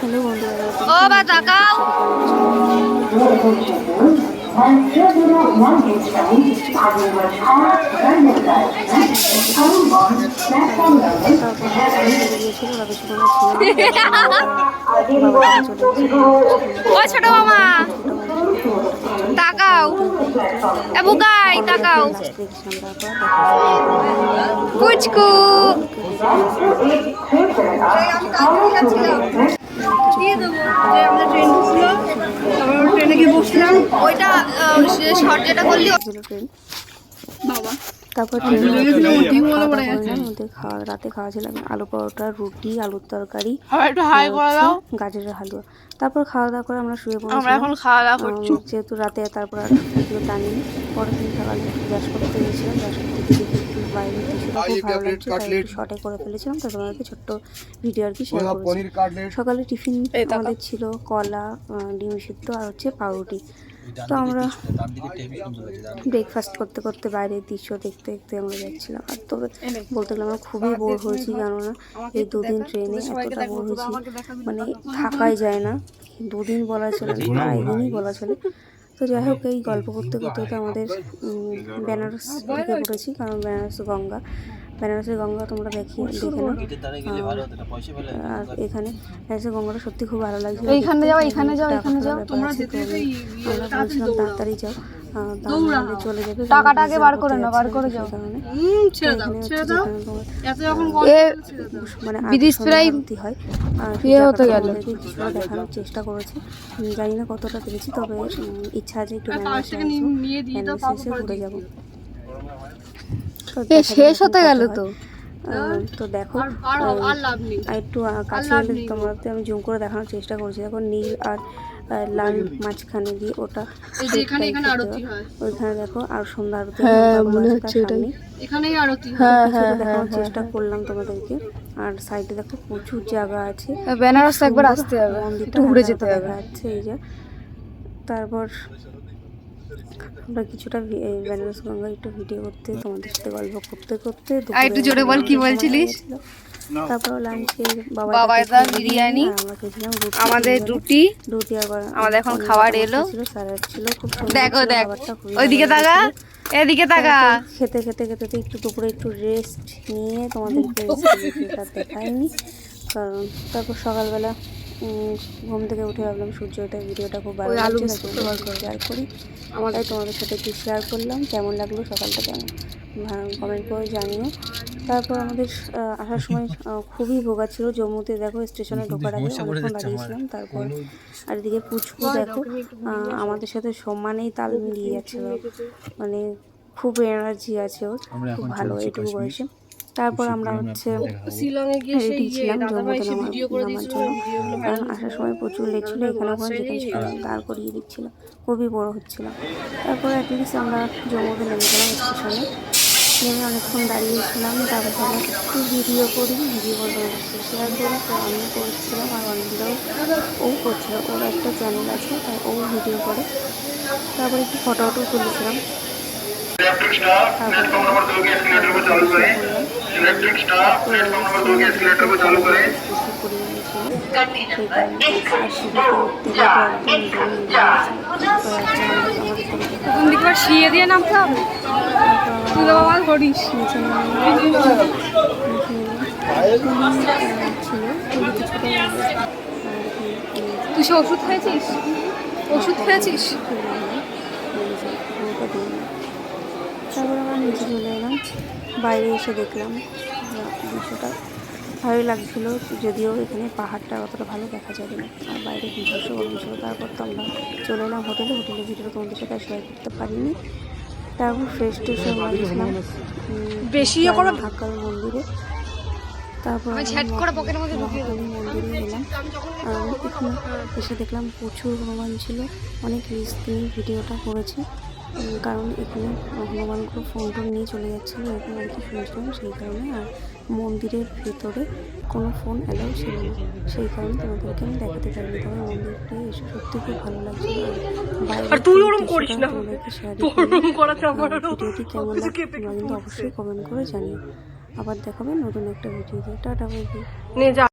Hello বন্ধুরা ও বা তাকাও। ও ছোট মামা। তাকাও। এ বুকাই তাকাও। কুচকু। ওইটা শর্ট যেটা করলি বাবা। তারপর খাওয়া রাতে খাওয়া ছিল আলু পরোটা রুটি আলুর তরকারি গাজরের হালুয়া। তারপর খাওয়া দাওয়া করে আমরা শুয়ে যেহেতু রাতে তারপর আর ভিডিও টানিনি পরের দিন সকালে ব্রাশ করতে গেছিলাম ব্রাশ করতে গিয়ে দেখি একটু বাইরে কিছুটা খুব ভালো লাগছে তাই একটু শর্টে করে ফেলেছিলাম। তো তোমাদেরকে ছোট্ট ভিডিও আর কি শেয়ার করেছি। সকালে টিফিন আমাদের ছিল কলা ডিম সিদ্ধ আর হচ্ছে পাউরুটি। তো আমরা ব্রেকফাস্ট করতে করতে বাইরের দৃশ্য দেখতে দেখতে আমরা যাচ্ছিলাম। আর তবে বলতে গেলে আমরা খুবই বোর হয়েছি কেননা এই দুদিন ট্রেনে এতটা বোর হয়েছি মানে থাকাই যায় না। দুদিন বলা চলে না প্রায় দিনই বলা চলে। তো যাই হোক এই গল্প করতে করতে আমাদের বেনারস ঢুকে পড়েছি কারণ বেনারস গঙ্গা। বেনারসের গঙ্গা তোমরা দেখি দেখে নাও। আর এখানে বেনারসের গঙ্গাটা সত্যি খুব ভালো লাগছে এইখানে যাও, এখানে যাও, এখানে যাও। তোমরা আমরা বলছিলাম তাড়াতাড়ি যাও। চলে যাবে টাকাটা আগে বার করে নাও, বার করে যাও। ছেড়ে দাও ছেড়ে দাও। এ মানে বিদেশ প্রায় হয়। বিয়ে হতে গেল। দেখানোর চেষ্টা করেছে। জানি না কতটা পেরেছি তবে ইচ্ছা আছে একটু বেনারসে। ঘুরে যাব। শেষ হতে গেল তো। তো দেখো আর একটু কাছে তোমাকে আমি জুম করে দেখানোর চেষ্টা করছি। দেখো নীল আর লাল মাঝখানে দিয়ে ওটা ওইখানে দেখো আর সন্ধ্যা আরতি হয়, হ্যাঁ, মনে তার ওটাই। হ্যাঁ। হ্যাঁ হ্যাঁ দেখানোর চেষ্টা করলাম তোমাদেরকে। আর সাইডে দেখো প্রচুর জায়গা আছে। বেনারস একবার আসতে হবে। মন্দিরটা ঘুরে যেতে হবে। দেখা যাচ্ছে এই যে। তারপর আমরা কিছুটা বেনারস গঙ্গা একটু ভিডিও করতে তোমাদের সাথে গল্প করতে করতে একটু জোরে বল, কি বলছিলিস? তারপর লাঞ্চে বাবা দা বিরিয়ানি, আমাদের রুটি রুটি আবার আমাদের এখন খাবার এলো। ছিল ছিল খুব দেখো দেখ ওইদিকে তাকা এদিকে তাকা খেতে খেতে খেতে একটু দুপুরে একটু রেস্ট নিয়ে ভিডিওটা দেখাইনি কারণ তারপর সকালবেলা ঘুম থেকে উঠে ভাবলাম সূর্য ওঠা ভিডিওটা খুব ভালো লাগছে শেয়ার করি। তাই তোমাদের সাথে একটু শেয়ার করলাম কেমন লাগল সকালটা কেমন? কমেন্ট করে জানিও। তারপর আমাদের আসার সময় খুবই ভোগা ছিল জম্মুতে দেখো স্টেশনে ঢোকার আগে অনেকক্ষণ দাঁড়িয়েছিলাম তারপর আর এদিকে পুচকু দেখো আমাদের সাথে সম্মানেই তাল মিলিয়ে যাচ্ছিল মানে খুব এনার্জি আছে ওর খুব ভালো এইটুকু বয়সে। তারপর আমরা হচ্ছে রেডি হ্যাঁ, ছিলাম জন্মদিন আমার দিয়েছিল। জন্য কারণ আসার সময় প্রচুর লেট ছিল এখানে ওখানে যেখানে সেখানে দাঁড় করিয়ে দিচ্ছিল খুবই বড় হচ্ছিল তারপর অ্যাটলিস্ট আমরা জন্মদিন নেমে গেলাম স্টেশনে নেমে অনেকক্ষণ দাঁড়িয়েছিলাম তারপর ভাবলাম একটু ভিডিও করি ভিডিও করে শেয়ার করি তো আমি করছিলাম আর অনেকগুলো ও করছিল ওর একটা চ্যানেল আছে তাই ও ভিডিও করে। তারপরে একটু ফটো তুলেছিলাম। তারপরে स्टाफ प्लेटफॉर्म नंबर दो के एस्केलेटर को चालू करें इलेक्ट्रिक स्टाफ प्लेटफॉर्म नंबर दो के एस्केलेटर को चालू करें কোন দিকে আবার শিয়ে দিয়ে নামতে হবে তুই তো বাবা করিস তুই সে ওষুধ খেয়েছিস ওষুধ খেয়েছিস তারপর আমরা নিচে চলে এলাম বাইরে এসে দেখলাম। দৃশ্যটা ভালোই লাগছিল যদিও এখানে পাহাড়টা অতটা ভালো দেখা যাবে না। আর বাইরে নিজস্ব গরম ছিল তারপর তো আমরা চলে এলাম হোটেলে। হোটেলের ভিডিও তোমাদের সাথে শেয়ার করতে পারিনি। তারপর ফ্রেশ ট্রেশ আমরা গেছিলাম বেশি করো না। মন্দিরে। তারপর মন্দিরে গেলাম। আর এখানে এসে দেখলাম প্রচুর হনুমান ছিল। অনেক রিস্ক নিয়ে ভিডিওটা করেছি। কারণ এখানে হনুমানগুলো ফোন টোন নিয়ে চলে যাচ্ছিল এরকম আর কি শুনেছিলাম সেই কারণে আর মন্দিরের ভেতরে কোনো ফোন অ্যালাউ ছিল না। সেই কারণে তোমাদেরকে আমি দেখাতে পারিনি। তবে মন্দিরটা এসে সত্যি খুব ভালো লাগছিল আর তুই ওরম করিস না? ভিডিওটি কেমন লাগে তোমরা কিন্তু অবশ্যই কমেন্ট করে জানিও। আবার দেখাবে নতুন একটা ভিডিওতে। টাটা বাই বাই নিয়ে যা।